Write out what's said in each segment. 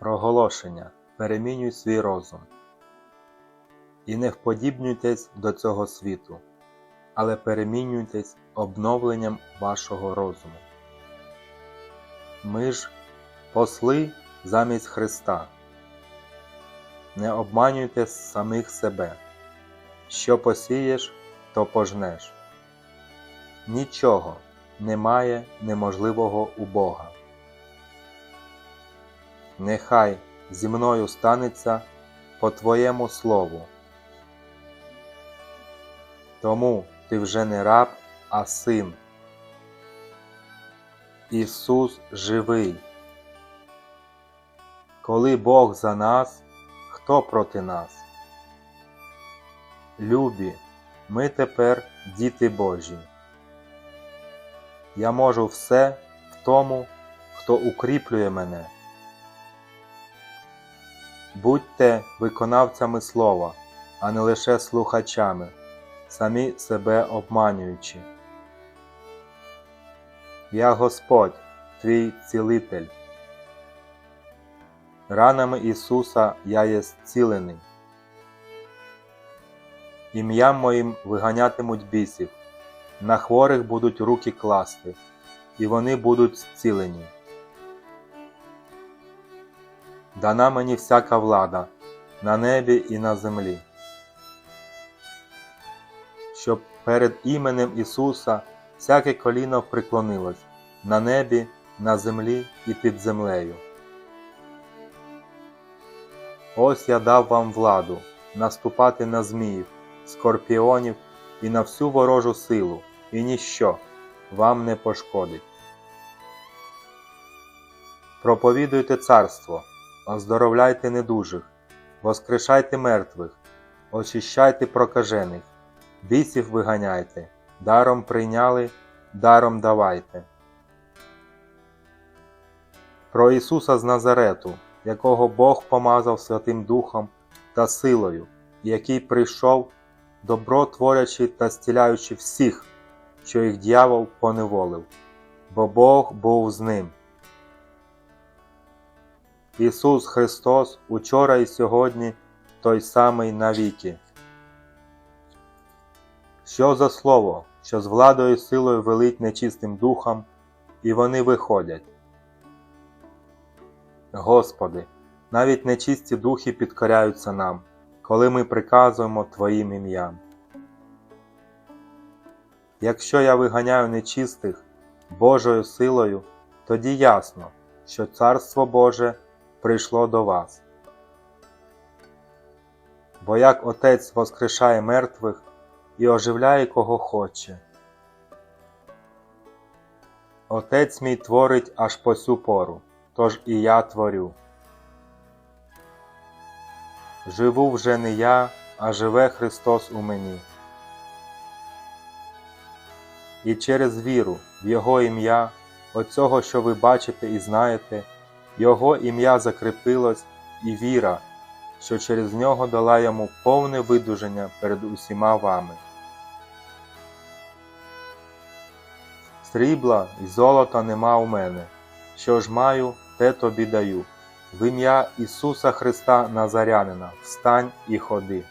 Проголошення. Перемінюй свій розум. І не вподібнюйтесь до цього світу, але перемінюйтесь обновленням вашого розуму. Ми ж посли замість Христа. Не обманюйте самих себе. Що посієш, то пожнеш. Нічого немає неможливого у Бога. Нехай зі мною станеться по Твоєму слову. Тому ти вже не раб, а син. Ісус живий. Коли Бог за нас, хто проти нас? Любі, ми тепер діти Божі. Я можу все в тому, хто укріплює мене. Будьте виконавцями слова, а не лише слухачами, самі себе обманюючи. Я Господь, твій цілитель. Ранами Ісуса я є зцілений. Ім'ям моїм виганятимуть бісів, на хворих будуть руки класти, і вони будуть зцілені. Дана мені всяка влада на небі і на землі, щоб перед іменем Ісуса всяке коліно приклонилось на небі, на землі і під землею. Ось я дав вам владу наступати на зміїв, скорпіонів і на всю ворожу силу, і ніщо вам не пошкодить. Проповідуйте царство, оздоровляйте недужих, воскрешайте мертвих, очищайте прокажених, бісів виганяйте, даром прийняли, даром давайте. Про Ісуса з Назарету, якого Бог помазав Святим Духом та силою, який прийшов, добро творячи та зціляючи всіх, що їх дьявол поневолив, бо Бог був з ним. Ісус Христос учора і сьогодні той самий навіки. Що за слово, що з владою і силою велить нечистим духом, і вони виходять. Господи, навіть нечисті духи підкоряються нам, коли ми приказуємо Твоїм ім'ям. Якщо я виганяю нечистих Божою силою, тоді ясно, що Царство Боже прийшло до вас. Бо як Отець воскрешає мертвих і оживляє кого хоче. Отець мій творить аж по сю пору, тож і я творю. Живу вже не я, а живе Христос у мені. І через віру в Його ім'я, оцього, що ви бачите і знаєте, Його ім'я закріпилось і віра, що через нього дала йому повне видуження перед усіма вами. Срібла і золота нема у мене, що ж маю, те тобі даю. В ім'я Ісуса Христа Назарянина встань і ходи.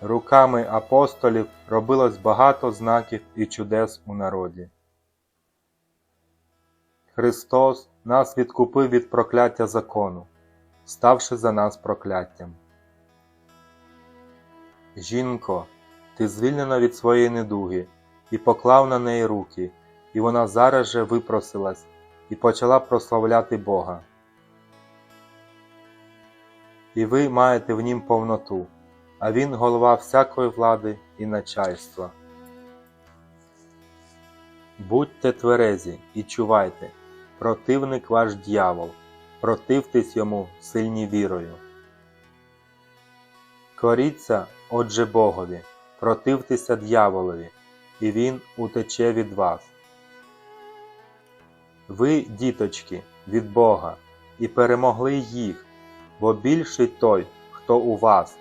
Руками апостолів робилось багато знаків і чудес у народі. Христос нас відкупив від прокляття закону, ставши за нас прокляттям. Жінко, ти звільнена від своєї недуги і поклав на неї руки, і вона зараз же випросилась і почала прославляти Бога. І ви маєте в нім повноту, а він голова всякої влади і начальства. Будьте тверезі і чувайте, противник ваш дьявол, противтесь йому сильні вірою. Коріться, отже Богові, противтеся дьяволові, і він утече від вас. Ви, діточки, від Бога, і перемогли їх, бо більший той, хто у вас,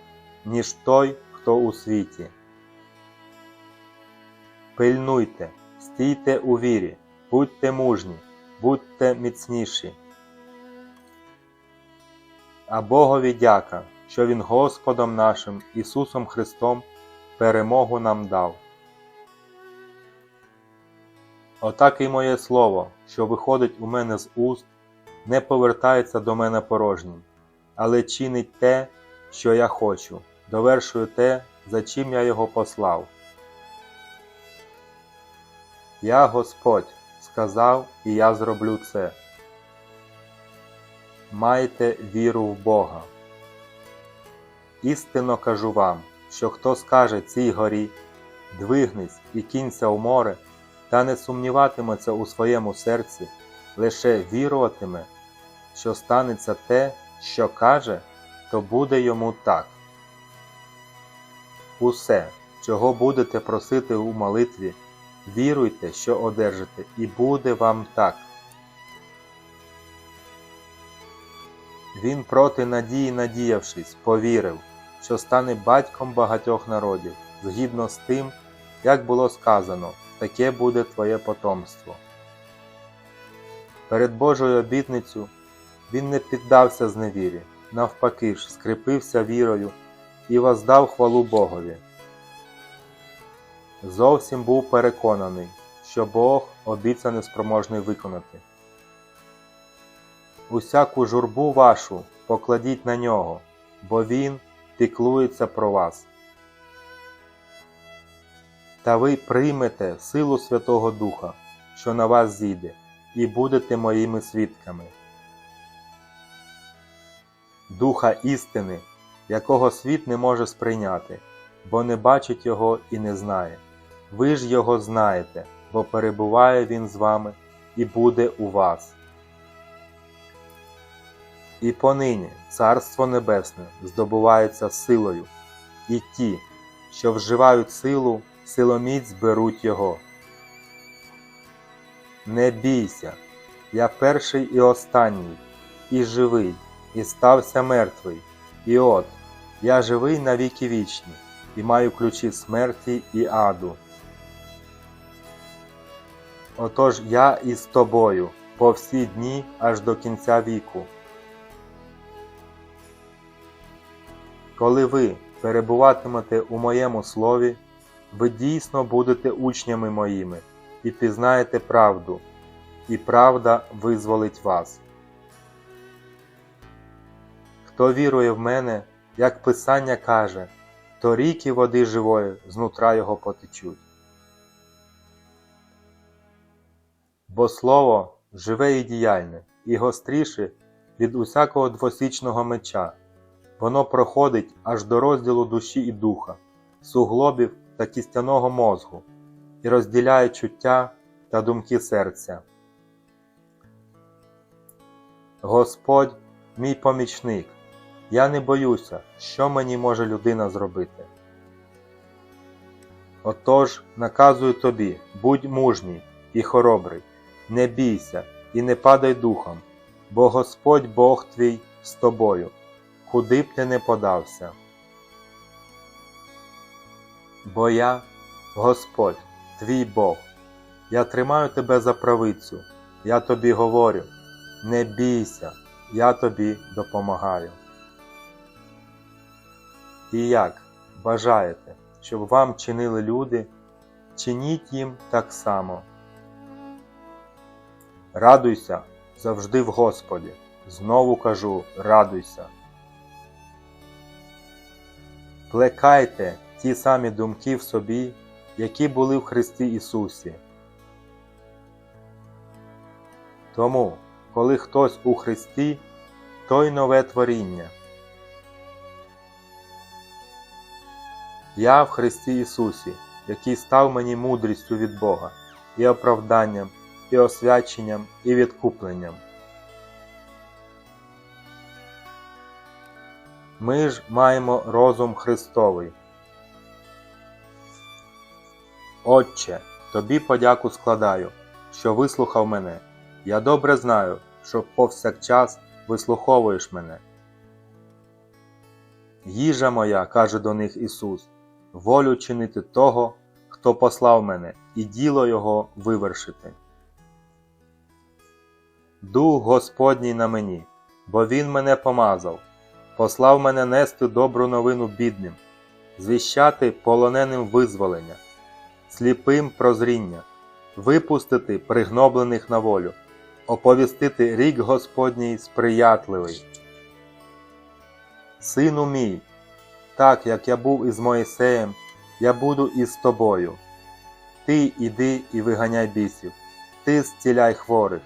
ніж той, хто у світі. Пильнуйте, стійте у вірі, будьте мужні, будьте міцніші. А Богові дяка, що Він Господом нашим Ісусом Христом перемогу нам дав. Отак і моє слово, що виходить у мене з уст, не повертається до мене порожнім, але чинить те, що я хочу, довершую те, за чим я його послав. Я Господь сказав, і я зроблю це. Майте віру в Бога. Істинно кажу вам, що хто скаже цій горі, двигнись і кінься в море, та не сумніватиметься у своєму серці, лише віруватиме, що станеться те, що каже, то буде йому так. Усе, чого будете просити у молитві, віруйте, що одержите, і буде вам так. Він проти надії надіявшись, повірив, що стане батьком багатьох народів, згідно з тим, як було сказано, таке буде твоє потомство. Перед Божою обітницю він не піддався зневірі, навпаки ж, скріпився вірою і воздав хвалу Богові. Зовсім був переконаний, що Бог обіцяне спроможний виконати. Усяку журбу вашу покладіть на нього, бо Він піклується про вас. Та ви приймете силу Святого Духа, що на вас зійде, і будете моїми свідками. Духа істини, якого світ не може сприйняти, бо не бачить його і не знає. Ви ж його знаєте, бо перебуває він з вами і буде у вас. І понині Царство Небесне здобувається силою, і ті, що вживають силу, силоміць беруть його. Не бійся, я перший і останній, і живий, і стався мертвий, і от я живий на віки вічні, і маю ключі смерті і аду. Отож я із тобою по всі дні аж до кінця віку. Коли ви перебуватимете у моєму слові, ви дійсно будете учнями моїми і пізнаєте правду, і правда визволить вас. Хто вірує в мене, як Писання каже, то ріки води живої знутра його потечуть. Бо слово живе і діяльне, і гостріше від усякого двосічного меча. Воно проходить аж до розділу душі і духа, суглобів та кістяного мозку і розділяє чуття та думки серця. Господь мій помічник, я не боюся, що мені може людина зробити. Отож наказую тобі, будь мужній і хоробрий, не бійся і не падай духом, бо Господь Бог твій з тобою куди б ти не подався. Бо я, Господь, твій Бог, я тримаю тебе за правицю, я тобі говорю, не бійся, я тобі допомагаю. І як бажаєте, щоб вам чинили люди, чиніть їм так само. Радуйся завжди в Господі. Знову кажу, радуйся. Плекайте ті самі думки в собі, які були в Христі Ісусі. Тому, коли хтось у Христі, той нове творіння. Я в Христі Ісусі, який став мені мудрістю від Бога, і оправданням, і освяченням, і відкупленням. Ми ж маємо розум Христовий. Отче, тобі подяку складаю, що вислухав мене. Я добре знаю, що повсякчас вислуховуєш мене. Їжа моя, каже до них Ісус, волю чинити того, хто послав мене, і діло Його вивершити. Дух Господній на мені, бо Він мене помазав, послав мене нести добру новину бідним, звіщати полоненим визволення, сліпим прозріння, випустити пригноблених на волю, оповістити рік Господній сприятливий. Сину мій, так як я був із Моїсеєм, я буду із тобою. Ти іди і виганяй бісів, ти зціляй хворих,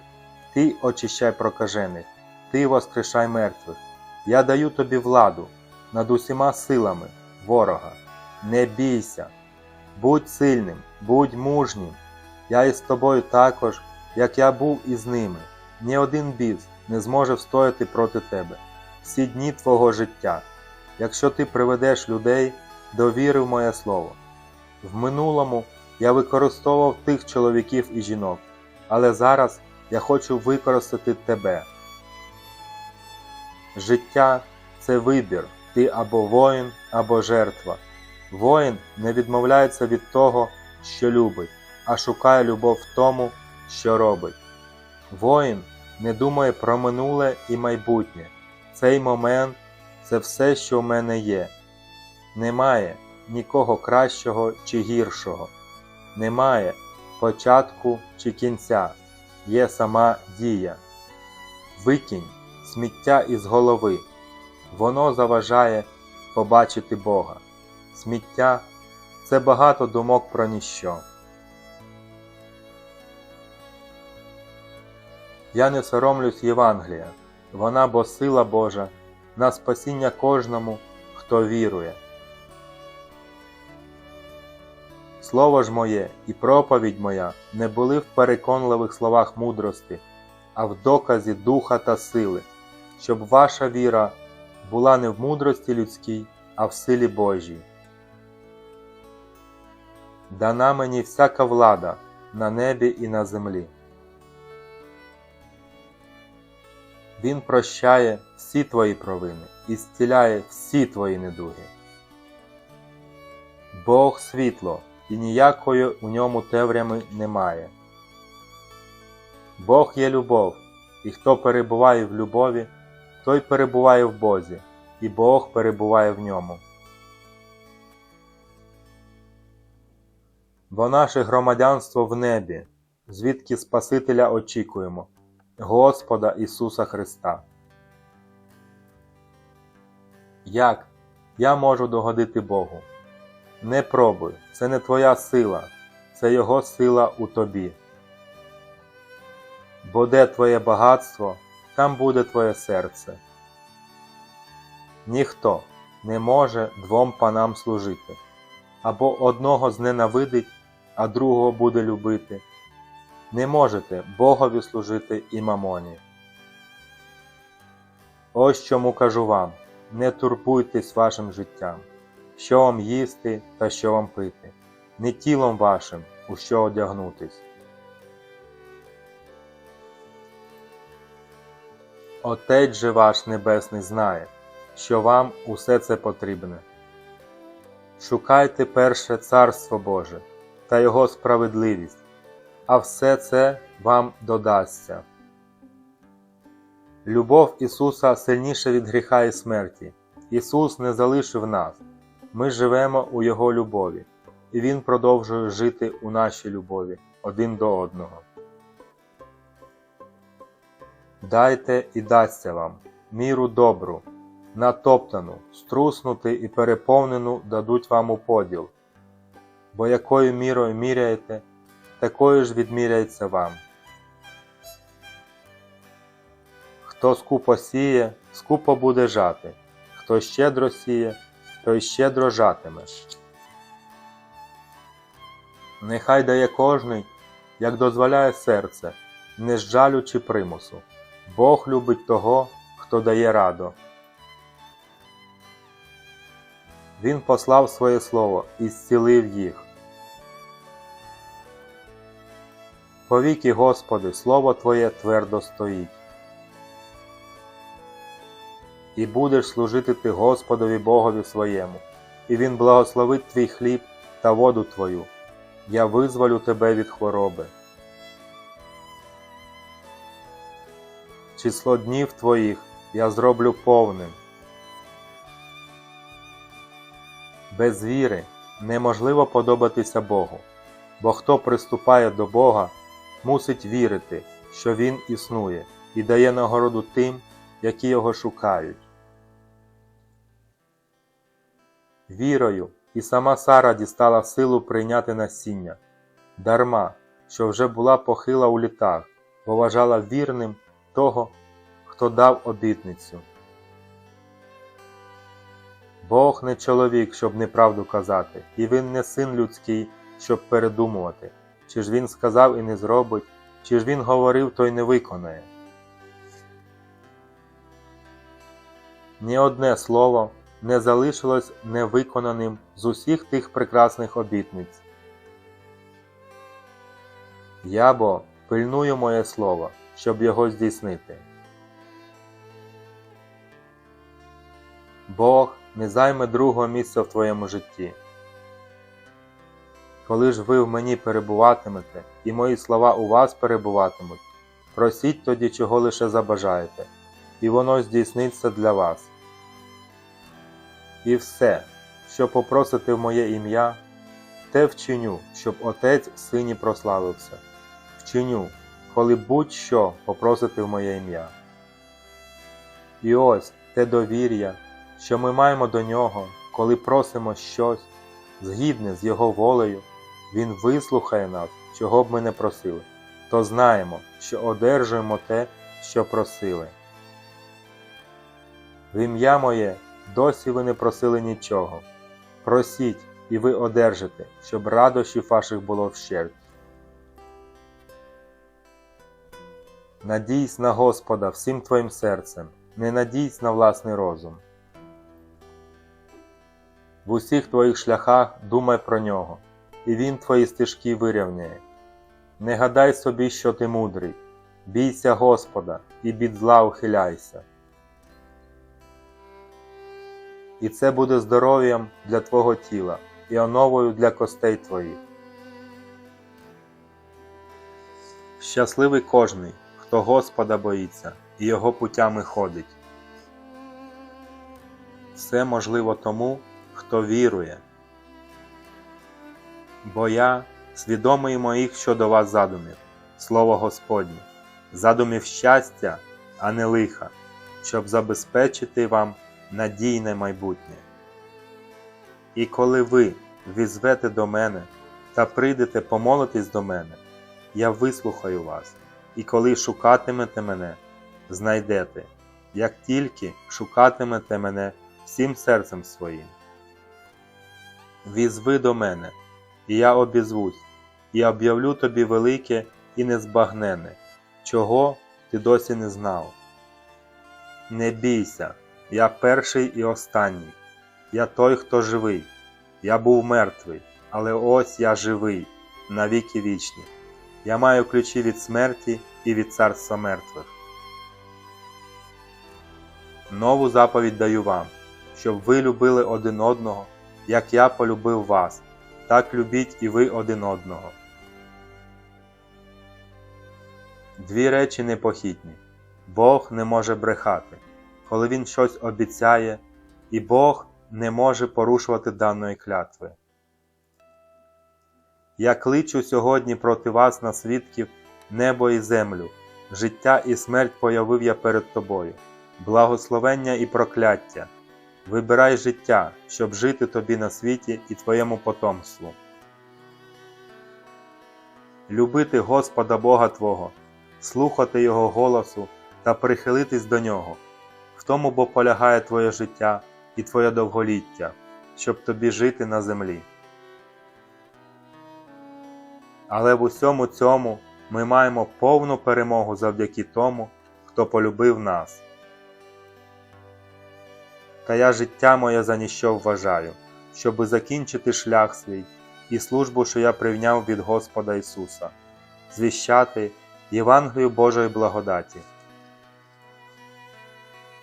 ти очищай прокажених, ти воскрешай мертвих. Я даю тобі владу над усіма силами ворога. Не бійся, будь сильним, будь мужнім. Я із тобою також, як я був із ними. Ні один біс не зможе встояти проти тебе всі дні твого життя, якщо ти приведеш людей до віри в моє слово. В минулому я використовував тих чоловіків і жінок, але зараз я хочу використати тебе. Життя це вибір, ти або воїн, або жертва. Воїн не відмовляється від того, що любить, а шукає любов в тому, що робить. Воїн не думає про минуле і майбутнє. Цей момент це все, що в мене є. Немає нікого кращого чи гіршого. Немає початку чи кінця, є сама дія. Викинь сміття із голови, воно заважає побачити Бога. Сміття це багато думок про ніщо. Я не соромлюсь Євангелія, вона бо сила Божа на спасіння кожному, хто вірує. Слово ж моє і проповідь моя не були в переконливих словах мудрости, а в доказі духа та сили, щоб ваша віра була не в мудрості людській, а в силі Божій. Дана мені всяка влада на небі і на землі. Він прощає всі твої провини і зціляє всі твої недуги. Бог світло і ніякої у ньому темряви немає. Бог є любов, і хто перебуває в любові, той перебуває в Бозі, і Бог перебуває в ньому. Бо наше громадянство в небі, звідки Спасителя очікуємо, Господа Ісуса Христа. Як я можу догодити Богу? Не пробуй, це не твоя сила, це Його сила у тобі. Бо де твоє багатство, там буде твоє серце. Ніхто не може двом панам служити, або одного зненавидить, а другого буде любити. Не можете Богові служити і мамоні. Ось чому кажу вам не турбуйтесь вашим життям, що вам їсти та що вам пити, не тілом вашим, у що одягнутись. Отець же ваш Небесний знає, що вам усе це потрібне. Шукайте перше Царство Боже та Його справедливість, а все це вам додасться. Любов Ісуса сильніша від гріха і смерті. Ісус не залишив нас, ми живемо у Його любові, і Він продовжує жити у нашій любові один до одного. Дайте і дасться вам міру добру, натоптану, струснути і переповнену дадуть вам у поділ, бо якою мірою міряєте, такою ж відміряється вам. Хто скупо сіє, скупо буде жати, хто щедро сіє, той щедро жатиме. Нехай дає кожний, як дозволяє серце, не з жалю чи примусу. Бог любить того, хто дає радо. Він послав своє слово і зцілив їх. Повіки, Господи, Слово Твоє твердо стоїть. і будеш служити ти Господові Богові своєму, і Він благословить твій хліб та воду твою. Я визволю тебе від хвороби. Число днів твоїх я зроблю повним. Без віри неможливо подобатися Богу, бо хто приступає до Бога, мусить вірити, що Він існує і дає нагороду тим, які його шукають. Вірою і сама Сара дістала силу прийняти насіння, дарма, що вже була похила у літах, бо вважала вірним того, хто дав обітницю. Бог не чоловік, щоб неправду казати, і він не син людський, щоб передумувати, чи ж він сказав і не зробить, чи ж він говорив, то й не виконає. Ні одне слово не залишилось невиконаним з усіх тих прекрасних обітниць. Я бо пильную моє слово, щоб його здійснити. Бог не займе другого місця в твоєму житті. Коли ж ви в мені перебуватимете, і мої слова у вас перебуватимуть, просіть тоді, чого лише забажаєте, і воно здійсниться для вас. І все, що попросите в моє ім'я, те вчиню, щоб Отець Сині прославився. Вчиню, коли будь-що попросите в моє ім'я. І ось те довір'я, що ми маємо до нього, коли просимо щось, згідне з Його волею, Він вислухає нас, чого б ми не просили, то знаємо, що одержуємо те, що просили. В ім'я моє досі ви не просили нічого. Просіть, і ви одержите, щоб радощів ваших було вщерть. Надійсь на Господа всім твоїм серцем, не надійсь на власний розум. В усіх твоїх шляхах думай про нього, і він твої стежки вирівняє. Не гадай собі, що ти мудрий, бійся Господа і від зла ухиляйся. І це буде здоров'ям для твого тіла і оновою для костей твоїх. Щасливий кожний, хто Господа боїться і його путями ходить. Все можливо тому, хто вірує. Бо я свідомий моїх щодо вас задумів, слово Господнє, задумів щастя, а не лиха, щоб забезпечити вам надійне майбутнє. І коли ви візвете до мене та прийдете помолитись до мене, я вислухаю вас, і коли шукатимете мене, знайдете, як тільки шукатимете мене всім серцем своїм. Візви до мене, і я обізвусь, і об'явлю тобі велике і незбагнене, чого ти досі не знав. Не бійся, я перший і останній, я той, хто живий. Я був мертвий, але ось я живий, навіки вічні. Я маю ключі від смерті і від царства мертвих. Нову заповідь даю вам, щоб ви любили один одного, як я полюбив вас, так любіть і ви один одного. Дві речі непохитні. Бог не може брехати, коли Він щось обіцяє, і Бог не може порушувати даної клятви. Я кличу сьогодні проти вас на свідків небо і землю, життя і смерть появив я перед тобою, благословення і прокляття. Вибирай життя, щоб жити тобі на світі і твоєму потомству. Любити Господа Бога Твого, слухати Його голосу та прихилитись до Нього. В тому бо полягає твоє життя і твоє довголіття, щоб тобі жити на землі. Але в усьому цьому ми маємо повну перемогу завдяки тому, хто полюбив нас. Та я життя моє за ніщо вважаю, щоби закінчити шлях свій і службу, що я прийняв від Господа Ісуса, звіщати Євангелію Божої благодаті.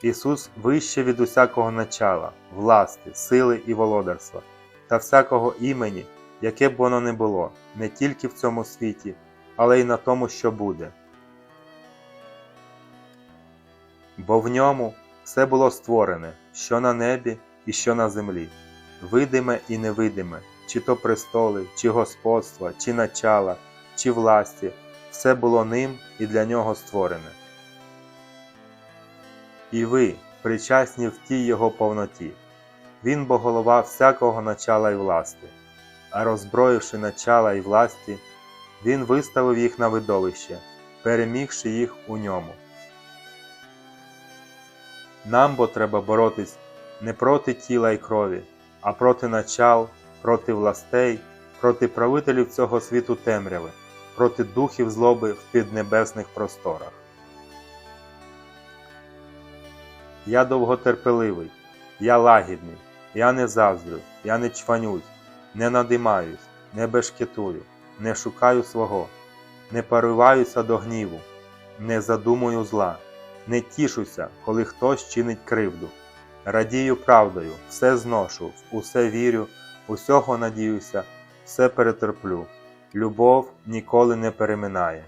Ісус вище від усякого начала, власти, сили і володарства, та всякого імені, яке б воно не було, не тільки в цьому світі, але й на тому, що буде. Бо в ньому все було створене, що на небі і що на землі, видиме і невидиме, чи то престоли, чи господства, чи начала, чи власті, все було ним і для нього створене. І ви, причасні в тій його повноті. Він бо голова всякого начала й власти, а роззброївши начала й власті, він виставив їх на видовище, перемігши їх у ньому. Нам бо треба боротись не проти тіла й крові, а проти начал, проти властей, проти правителів цього світу темряви, проти духів злоби в піднебесних просторах. Я довготерпеливий, я лагідний, я не заздрю, я не чванюсь, не надимаюсь, не бешкетую, не шукаю свого, не пориваюся до гніву, не задумую зла, не тішуся, коли хтось чинить кривду. Радію правдою, все зношу, усе вірю, усього надіюся, все перетерплю. Любов ніколи не переминає.